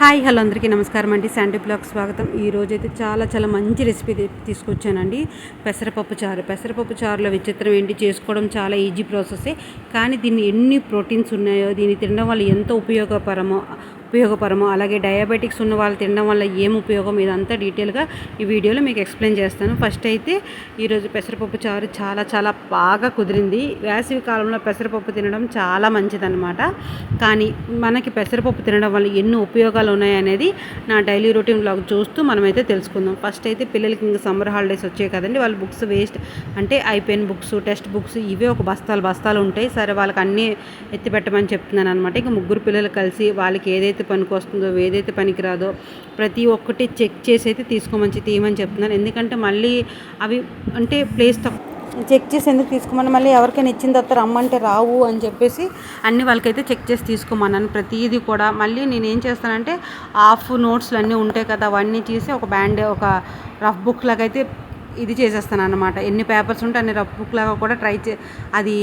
Hi hello అందరికీ నమస్కారం అండి. శాండీ బ్లాగ్ స్వాగతం. ఈ అయితే చాలా చాలా మంచి రెసిపీ తీసుకొచ్చానండి. పెసరపప్పు చారు. పెసరపప్పు చారులో విచిత్రం ఏంటి? చేసుకోవడం చాలా ఈజీ ప్రాసెసే. కానీ దీన్ని ఎన్ని ప్రోటీన్స్ ఉన్నాయో దీన్ని తినడం వల్ల ఎంత ఉపయోగపరమో ఉపయోగపరమో అలాగే డయాబెటిక్స్ ఉన్న వాళ్ళు తినడం వల్ల ఏం ఉపయోగం? ఇదంతా డీటెయిల్గా ఈ వీడియోలో మీకు ఎక్స్ప్లెయిన్ చేస్తాను. ఫస్ట్ అయితే ఈరోజు పెసరపప్పు చారు చాలా చాలా బాగా కుదిరింది. వేసవి కాలంలో పెసరపప్పు తినడం చాలా మంచిదన్నమాట. కానీ మనకి పెసరపప్పు తినడం వల్ల ఎన్ని ఉపయోగాలు ఉన్నాయనేది నా డైలీ రొటీన్ బ్లాగ్ చూస్తూ మనమైతే తెలుసుకుందాం. ఫస్ట్ అయితే పిల్లలకి ఇంకా సమ్మర్ హాలిడేస్ వచ్చాయి కదండి. వాళ్ళ బుక్స్ వేస్ట్ అంటే అయిపోయిన బుక్స్ టెక్స్ట్ బుక్స్ ఇవే ఒక బస్తాలు బస్తాలు ఉంటాయి. సరే వాళ్ళకి అన్నీ ఎత్తిపెట్టమని చెప్తున్నాను అనమాట ఇంకా ముగ్గురు పిల్లలు కలిసి వాళ్ళకి ఏదైతే పనికి వస్తుందో ఏదైతే పనికిరాదో ప్రతి ఒక్కటి చెక్ చేసి అయితే తీసుకోమని తీయమని చెప్తున్నాను ఎందుకంటే మళ్ళీ అవి అంటే ప్లేస్ తక్కువ చెక్ చేసి ఎందుకు తీసుకోమని మళ్ళీ ఎవరికైనా ఇచ్చిన తర్వాత రమ్మంటే రావు అని చెప్పేసి అన్ని వాళ్ళకైతే చెక్ చేసి తీసుకోమన్నాను. ప్రతిదీ కూడా మళ్ళీ నేను ఏం చేస్తానంటే హాఫ్ నోట్స్లు అన్నీ ఉంటాయి కదా అవన్నీ తీసి ఒక బ్యాండ్ ఒక రఫ్ బుక్ లాగా అయితే ఇది చేసేస్తాను అనమాట ఎన్ని పేపర్స్ ఉంటే అన్ని రఫ్ బుక్ లాగా కూడా ట్రై చే అది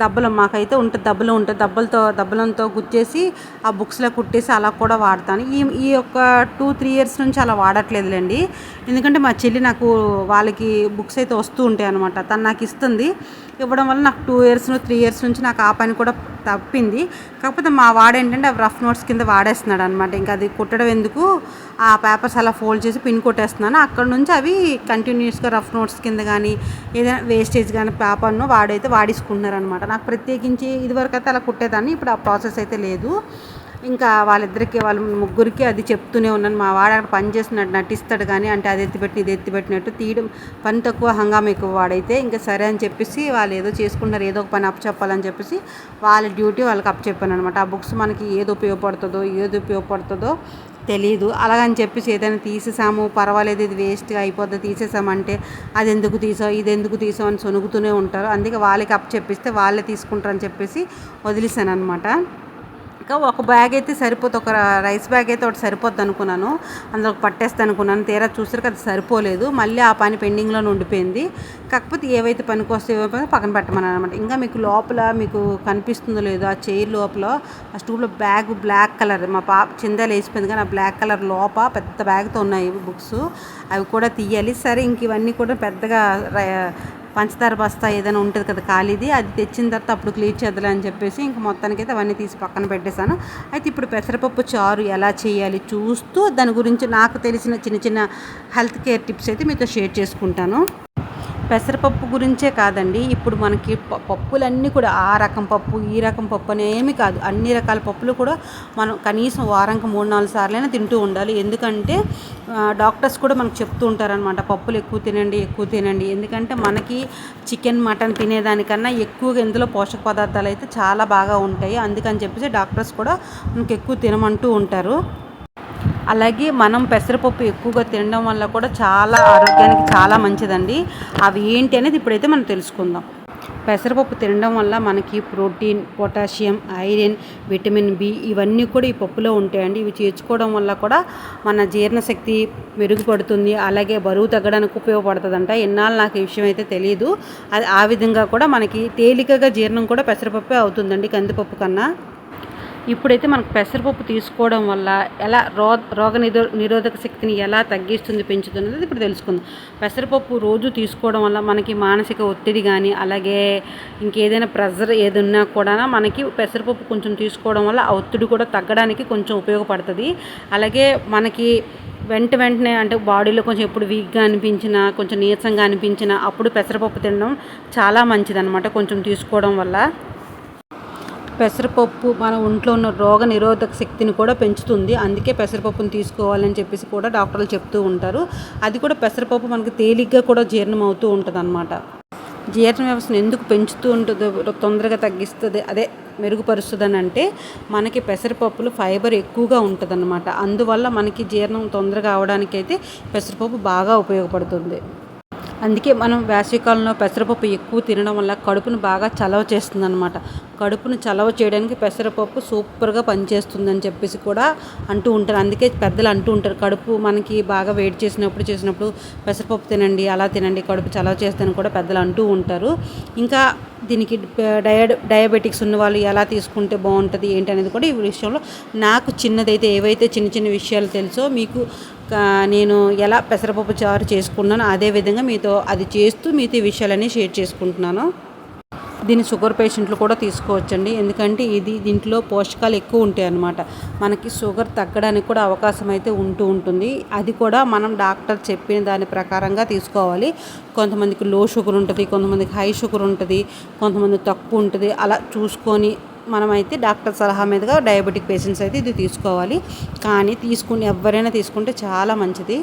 దబ్బలం మాకైతే ఉంటుంది దబ్బలు ఉంటుంది దబ్బలతో దబ్బలంతో గుచ్చేసి ఆ బుక్స్లో కుట్టేసి అలా కూడా వాడతాను. ఈ ఈ యొక్క టూ త్రీ ఇయర్స్ నుంచి అలా వాడట్లేదులేండి. ఎందుకంటే మా చెల్లి నాకు వాళ్ళకి బుక్స్ అయితే వస్తూ ఉంటాయి అనమాట తను నాకు ఇస్తుంది. ఇవ్వడం వల్ల నాకు టూ ఇయర్స్ త్రీ ఇయర్స్ నుంచి నాకు ఆ పని కూడా తప్పింది. కాకపోతే మా వాడు ఏంటంటే అవి రఫ్ నోట్స్ కింద వాడేస్తున్నాడు అనమాట ఇంకా అది కుట్టడం ఎందుకు? ఆ పేపర్స్ అలా ఫోల్డ్ చేసి పిన్ కొట్టేస్తున్నాను. అక్కడ నుంచి అవి కంటిన్యూస్గా రఫ్ నోట్స్ కింద కానీ ఏదైనా వేస్టేజ్ కానీ పేపర్ను వాడైతే వాడేసుకుంటున్నారు అనమాట నాకు ప్రత్యేకించి ఇదివరకు అయితే అలా కుట్టేదాన్ని ఇప్పుడు ఆ ప్రాసెస్ అయితే లేదు. ఇంకా వాళ్ళిద్దరికి వాళ్ళ ముగ్గురికి అది చెప్తూనే ఉన్నాను. మా వాడు అక్కడ పని చేస్తున్నట్టు నటిస్తాడు కానీ అంటే అది ఎత్తిపెట్టి ఇది ఎత్తిపెట్టినట్టు తీయడం పని తక్కువ హంగామా ఎక్కువ వాడైతే ఇంకా సరే అని చెప్పేసి వాళ్ళు ఏదో చేసుకుంటారు ఏదో ఒక పని అప్పచెప్పాలని చెప్పేసి వాళ్ళ డ్యూటీ వాళ్ళకి అప్పచెప్పాను అనమాట ఆ బుక్స్ మనకి ఏది ఉపయోగపడుతుందో ఏది ఉపయోగపడుతుందో తెలియదు అలాగని చెప్పేసి ఏదైనా తీసేసాము పర్వాలేదు ఇది వేస్ట్గా అయిపోద్ది తీసేసామంటే అది ఎందుకు తీసావు ఇది ఎందుకు తీసావు అని సొనుగుతూనే ఉంటారు. అందుకే వాళ్ళకి అప్ చెప్పిస్తే వాళ్ళే తీసుకుంటారని చెప్పేసి వదిలేసాను అనమాట ఇంకా ఒక బ్యాగ్ అయితే సరిపోతుంది ఒక రైస్ బ్యాగ్ అయితే ఒకటి సరిపోద్ది అనుకున్నాను. అందులో పట్టేస్తా అనుకున్నాను. తీరా చూసారు అది సరిపోలేదు. మళ్ళీ ఆ పని పెండింగ్లో ఉండిపోయింది. కాకపోతే ఏవైతే పనికి వస్తే ఏవైతే పక్కన పెట్టమని అనమాట ఇంకా మీకు లోపల మీకు కనిపిస్తుందో లేదో ఆ చైర్ లోపల ఆ స్టూల్లో బ్యాగ్ బ్లాక్ కలర్ మా పాప చిందాలు వేసిపోయింది కానీ ఆ బ్లాక్ కలర్ లోప పెద్ద బ్యాగ్తో ఉన్నాయి బుక్స్ అవి కూడా తీయాలి. సరే ఇంక ఇవన్నీ కూడా పెద్దగా పంచదార బస్తా ఏదైనా ఉంటుంది కదా ఖాళీది అది తెచ్చిన తర్వాత అప్పుడు క్లీన్ చేద్దాం అని చెప్పేసి ఇంక మొత్తానికి అయితే అవన్నీ తీసి పక్కన పెట్టేశాను. అయితే ఇప్పుడు పెసరపప్పు చారు ఎలా చేయాలి చూస్తూ దాని గురించి నాకు తెలిసిన చిన్న చిన్న హెల్త్ కేర్ టిప్స్ అయితే మీతో షేర్ చేసుకుంటాను. పెసరపప్పు గురించే కాదండి. ఇప్పుడు మనకి ప- పప్పులన్నీ కూడా ఆ రకం పప్పు ఈ రకం పప్పు అని ఏమి కాదు. అన్ని రకాల పప్పులు కూడా మనం కనీసం వారానికి మూడు నాలుగు సార్లైనా తింటూ ఉండాలి. ఎందుకంటే డాక్టర్స్ కూడా మనకు చెప్తూ ఉంటారనమాట పప్పులు ఎక్కువ తినండి ఎక్కువ తినండి. ఎందుకంటే మనకి చికెన్ మటన్ తినేదానికన్నా ఎక్కువగా ఇందులో పోషక పదార్థాలు అయితే చాలా బాగా ఉంటాయి. అందుకని చెప్పేసి డాక్టర్స్ కూడా మనకి ఎక్కువ తినమంటూ ఉంటారు. అలాగే మనం పెసరపప్పు ఎక్కువగా తినడం వల్ల కూడా చాలా ఆరోగ్యానికి చాలా మంచిదండి. అవి ఏంటి అనేది ఇప్పుడైతే మనం తెలుసుకుందాం. పెసరపప్పు తినడం వల్ల మనకి protein potassium iron vitamin B ఇవన్నీ కూడా ఈ పప్పులో ఉంటాయండి. ఇవి చేర్చుకోవడం వల్ల కూడా మన జీర్ణశక్తి మెరుగుపడుతుంది. అలాగే బరువు తగ్గడానికి ఉపయోగపడుతుందంట. ఎన్నాళ్ళు నాకు ఈ విషయం అయితే తెలియదు అది ఆ విధంగా కూడా మనకి తేలికగా జీర్ణం కూడా పెసరపప్పే అవుతుందండి కందిపప్పు కన్నా. ఇప్పుడైతే మనకు పెసరపప్పు తీసుకోవడం వల్ల ఎలా రో రోగ నిరో నిరోధక శక్తిని ఎలా తగ్గిస్తుంది పెంచుతుంది అనేది ఇప్పుడు తెలుసుకుందాం. పెసరపప్పు రోజు తీసుకోవడం వల్ల మనకి మానసిక ఒత్తిడి కానీ అలాగే ఇంకేదైనా ప్రెజర్ ఏదన్నా కూడా మనకి పెసరపప్పు కొంచెం తీసుకోవడం వల్ల ఆ ఒత్తిడి కూడా తగ్గడానికి కొంచెం ఉపయోగపడుతుంది. అలాగే మనకి వెంట వెంటనే అంటే బాడీలో కొంచెం ఎప్పుడు వీక్గా అనిపించినా కొంచెం నీరసంగా అనిపించినా అప్పుడు పెసరపప్పు తినడం చాలా మంచిదన్నమాట కొంచెం తీసుకోవడం వల్ల. పెసరపప్పు మన ఒంట్లో ఉన్న రోగ నిరోధక శక్తిని కూడా పెంచుతుంది. అందుకే పెసరపప్పును తీసుకోవాలని చెప్పేసి కూడా డాక్టర్లు చెప్తూ ఉంటారు. అది కూడా పెసరపప్పు మనకి తేలిగ్గా కూడా జీర్ణం అవుతూ ఉంటుంది అనమాట జీర్ణ వ్యవస్థను ఎందుకు పెంచుతూ ఉంటుందో తొందరగా తగ్గిస్తుంది అదే మెరుగుపరుస్తుందని అంటే మనకి పెసరపప్పులో ఫైబర్ ఎక్కువగా ఉంటుందన్నమాట. అందువల్ల మనకి జీర్ణం తొందరగా అవడానికైతే పెసరపప్పు బాగా ఉపయోగపడుతుంది. అందుకే మనం వేసవికాలంలో పెసరపప్పు ఎక్కువ తినడం వల్ల కడుపును బాగా చలవ చేస్తుంది అనమాట కడుపును చలవ చేయడానికి పెసరపప్పు సూపర్గా పనిచేస్తుందని చెప్పేసి కూడా అంటూ ఉంటారు. అందుకే పెద్దలు అంటూ ఉంటారు కడుపు మనకి బాగా వేడి చేసినప్పుడు చేసినప్పుడు పెసరపప్పు తినండి అలా తినండి కడుపు చలవ చేస్తుందని కూడా పెద్దలు అంటూ ఉంటారు. ఇంకా దీనికి డయా డయాబెటిక్స్ ఉన్న వాళ్ళు ఎలా తీసుకుంటే బాగుంటుంది ఏంటి అనేది కూడా ఈ విషయంలో నాకు చిన్నదైతే ఏవైతే చిన్న చిన్న విషయాలు తెలుసో మీకు నేను ఎలా పెసరపప్పు చారు చేసుకున్నానో అదే విధంగా మీతో అది చేస్తూ మీతో ఈ విషయాలన్నీ షేర్ చేసుకుంటున్నాను. దీన్ని షుగర్ పేషెంట్లు కూడా తీసుకోవచ్చండి. ఎందుకంటే ఇది దీంట్లో పోషకాలు ఎక్కువ ఉంటాయి అన్నమాట. మనకి షుగర్ తగ్గడానికి కూడా అవకాశం అయితే ఉంటూ ఉంటుంది. అది కూడా మనం డాక్టర్ చెప్పిన దాని ప్రకారంగా తీసుకోవాలి. కొంతమందికి లో షుగర్ ఉంటుంది కొంతమందికి హై షుగర్ ఉంటుంది కొంతమంది తక్కువ ఉంటుంది. అలా చూసుకొని మనమైతే డాక్టర్ సలహా మీదుగా డయాబెటిక్ పేషెంట్స్ అయితే ఇది తీసుకోవాలి. కానీ తీసుకుని ఎవరైనా తీసుకుంటే చాలా మంచిది.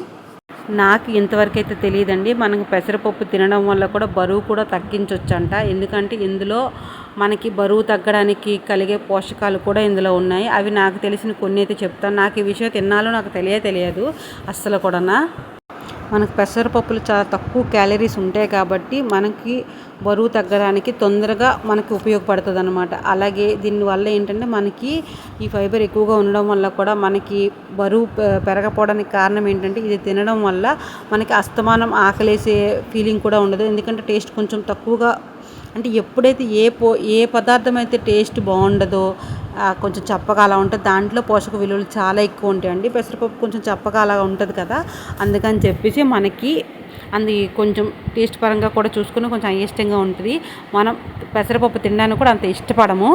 నాకు ఇంతవరకు అయితే తెలియదండి. మనకు పెసరపప్పు తినడం వల్ల కూడా బరువు కూడా తగ్గించవచ్చంట ఎందుకంటే ఇందులో మనకి బరువు తగ్గడానికి కలిగే పోషకాలు కూడా ఇందులో ఉన్నాయి. అవి నాకు తెలిసిన కొన్ని అయితే చెప్తాను. నాకు ఈ విషయం తిన్నాలో నాకు తెలియ తెలియదు. అస్సలు కూడా మనకు పెసరపప్పులు చాలా తక్కువ క్యాలరీస్ ఉంటాయి కాబట్టి మనకి బరువు తగ్గడానికి తొందరగా మనకి ఉపయోగపడుతుంది అనమాట అలాగే దీనివల్ల ఏంటంటే మనకి ఈ ఫైబర్ ఎక్కువగా ఉండడం వల్ల కూడా మనకి బరువు పెరగపోవడానికి కారణం ఏంటంటే ఇది తినడం వల్ల మనకి అస్తమానం ఆకలేసే ఫీలింగ్ కూడా ఉండదు. ఎందుకంటే టేస్ట్ కొంచెం తక్కువగా అంటే ఎప్పుడైతే ఏ పో ఏ పదార్థం అయితే టేస్ట్ బాగుండదో కొంచెం చప్పగా అలా ఉంటుంది. దాంట్లో పోషక విలువలు చాలా ఎక్కువ ఉంటాయండి. పెసరపప్పు కొంచెం చప్పగా అలా ఉంటుంది కదా. అందుకని చెప్పేసి మనకి అది కొంచెం టేస్ట్ పరంగా కూడా చూసుకుని కొంచెం అయిష్టంగా ఉంటుంది. మనం పెసరపప్పు తినడానికి కూడా అంత ఇష్టపడము.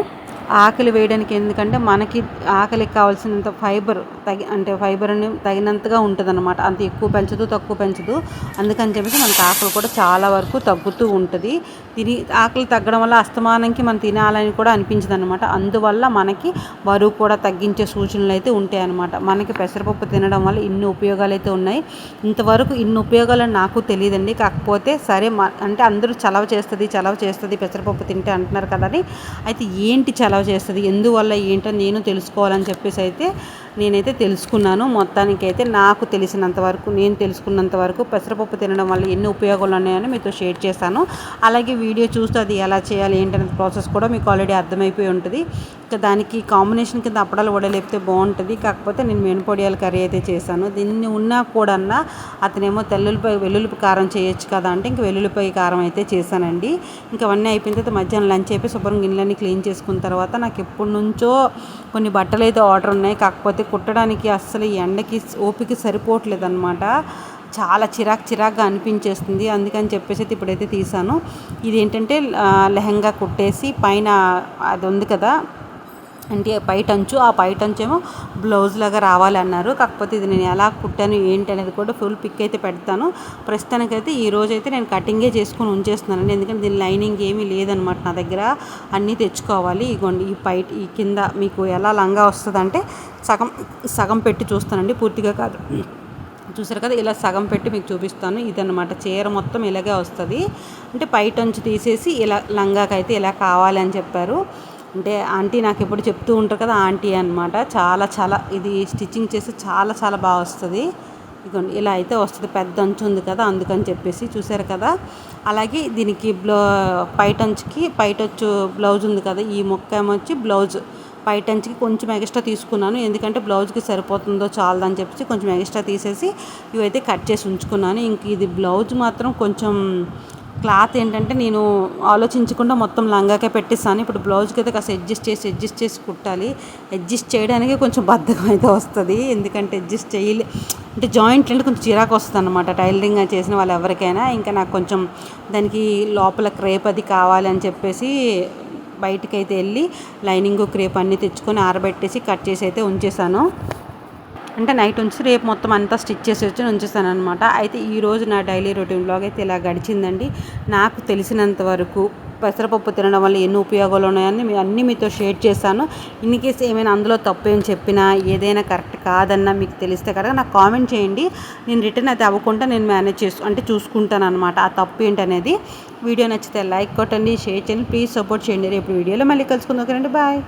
ఆకలి వేయడానికి ఎందుకంటే మనకి ఆకలికి కావాల్సినంత ఫైబర్ తగి అంటే ఫైబర్ అని తగినంతగా ఉంటుంది అనమాట అంత ఎక్కువ పెంచదు తక్కువ పెంచదు. అందుకని చెప్పేసి మనకి ఆకలి కూడా చాలా వరకు తగ్గుతూ ఉంటుంది. తిని ఆకలి తగ్గడం వల్ల అస్తమానంకి మనం తినాలని కూడా అనిపించదు అనమాట అందువల్ల మనకి బరువు కూడా తగ్గించే సూచనలు అయితే ఉంటాయి అనమాట మనకి పెసరపప్పు తినడం వల్ల ఇన్ని ఉపయోగాలు అయితే ఉన్నాయి. ఇంతవరకు ఇన్ని ఉపయోగాలు నాకు తెలియదండి. కాకపోతే సరే అంటే అందరూ చలవ చేస్తుంది చలవ చేస్తుంది పెసరపప్పు తింటే అంటున్నారు కదా అయితే ఏంటి చలవ సేవ చేస్తుంది. ఎందువల్ల ఏంటో నేను తెలుసుకోవాలని చెప్పేసి అయితే నేనైతే తెలుసుకున్నాను. మొత్తానికైతే నాకు తెలిసినంత వరకు నేను తెలుసుకున్నంత వరకు పెసరపప్పు తినడం వల్ల ఎన్ని ఉపయోగాలు ఉన్నాయని మీతో షేర్ చేస్తాను అలాగే వీడియో చూస్తే అది ఎలా చేయాలి ఏంటనే ప్రాసెస్ కూడా మీకు ఆల్రెడీ అర్థమైపోయి ఉంటుంది. దానికి కాంబినేషన్ కింద అప్పడాలు వడలేపితే బాగుంటుంది. కాకపోతే నేను మినపొడియాల కర్రీ అయితే చేశాను. దీన్ని ఉన్నా కూడా అతనేమో తెల్లుల్లిపాయ వెల్లుల్లిపై కారం చేయొచ్చు కదా అంటే ఇంక వెల్లుల్లిపై కారం అయితే చేశానండి. ఇంకా అవన్నీ అయిపోయిన తర్వాత మధ్యాహ్నం లంచ్ అయిపోయి శుభ్రం గిన్నెలన్నీ క్లీన్ చేసుకున్న తర్వాత నాకు ఎప్పటి నుంచో కొన్ని బట్టలు అయితే ఆర్డర్ ఉన్నాయి. కాకపోతే కుట్టడానికి అస్సలు ఎండకి ఓపిక సరిపోవట్లేదు అనమాట చాలా చిరాక్ చిరాక్గా అనిపించేస్తుంది. అందుకని చెప్పేసి ఇప్పుడైతే తీసాను ఇది ఏంటంటే లెహంగా కుట్టేసి పైన అది ఉంది కదా అంటే పైటంచు ఆ పైటంచు ఏమో బ్లౌజ్ లాగా రావాలన్నారు. కాకపోతే ఇది నేను ఎలా కుట్టాను ఏంటి అనేది కూడా ఫుల్ పిక్ అయితే పెడతాను. ప్రస్తుతానికైతే ఈ రోజు అయితే నేను కటింగే చేసుకొని ఉంచేస్తున్నాను ఎందుకంటే దీని లైనింగ్ ఏమీ లేదనమాట నా దగ్గర. అన్నీ తెచ్చుకోవాలి. ఇగోండి ఈ పైట్ ఈ కింద మీకు ఎలా లంగా వస్తుందంటే సగం సగం పెట్టి చూస్తానండి. పూర్తిగా కాదు. చూసారు కదా ఇలా సగం పెట్టి మీకు చూపిస్తాను. ఇదన్నమాట. చీర మొత్తం ఇలాగే వస్తుంది. అంటే పైటంచు తీసేసి ఇలా లంగాకైతే ఇలా కావాలి అని చెప్పారు. అంటే ఆంటీ నాకు ఎప్పుడు చెప్తూ ఉంటారు కదా ఆంటీ అనమాట చాలా చాలా ఇది స్టిచ్చింగ్ చేస్తే చాలా చాలా బాగా వస్తుంది. ఇదిగోండి ఇలా అయితే వస్తుంది. పెద్ద అంచు ఉంది కదా అందుకని చెప్పేసి చూసారు కదా. అలాగే దీనికి బ్లౌ పైటంచుకి పైటొచ్చు బ్లౌజ్ ఉంది కదా ఈ మొక్క ఏమొచ్చి బ్లౌజ్. పైటంచుకి కొంచెం ఎక్స్ట్రా తీసుకున్నాను. ఎందుకంటే బ్లౌజ్కి సరిపోతుందో చాలదని చెప్పేసి కొంచెం ఎక్స్ట్రా తీసేసి ఇవైతే కట్ చేసి ఉంచుకున్నాను. ఇంక ఇది బ్లౌజ్ మాత్రం కొంచెం క్లాత్ ఏంటంటే నేను ఆలోచించకుండా మొత్తం లంగాకే పెట్టేస్తాను ఇప్పుడు బ్లౌజ్కి అయితే కాస్త అడ్జస్ట్ చేసి అడ్జస్ట్ చేసి కుట్టాలి. అడ్జస్ట్ చేయడానికి కొంచెం బద్ధకం అయితే వస్తుంది. ఎందుకంటే అడ్జస్ట్ చేయలే. అంటే జాయింట్లు అంటే కొంచెం చిరాకు వస్తుంది అనమాట టైలరింగ్ చేసిన వాళ్ళు ఎవరికైనా. ఇంకా నాకు కొంచెం దానికి లోపల క్రేప్ అది కావాలి అని చెప్పేసి బయటకైతే అయితే వెళ్ళి లైనింగ్ క్రేప్ అన్నీ తెచ్చుకొని ఆరబెట్టేసి కట్ చేసి అయితే ఉంచేసాను అంటే నైట్ ఉంచి రేపు మొత్తం అంతా స్టిచ్ చేసి వచ్చి ఉంచుతాను అనమాట అయితే ఈరోజు నా డైలీ రొటీన్ బ్లాగ్ అయితే ఇలా గడిచిందండి. నాకు తెలిసినంత వరకు పెసరపప్పు తినడం వల్ల ఎన్ని ఉపయోగాలు ఉన్నాయని అన్నీ మీతో షేర్ చేశాను. ఇన్ కేసు ఏమైనా అందులో తప్పు ఏం చెప్పినా ఏదైనా కరెక్ట్ కాదన్నా మీకు తెలిస్తే కనుక నాకు కామెంట్ చేయండి. నేను రిటర్న్ అయితే అవ్వకుండా నేను మేనేజ్ చేసు అంటే చూసుకుంటాను అనమాట ఆ తప్పు ఏంటనేది. వీడియో నచ్చితే లైక్ కొట్టండి షేర్ చేయండి ప్లీజ్ సపోర్ట్ చేయండి. రేపు వీడియోలో మళ్ళీ కలుసుకుందాం ఓకేనండి బాయ్.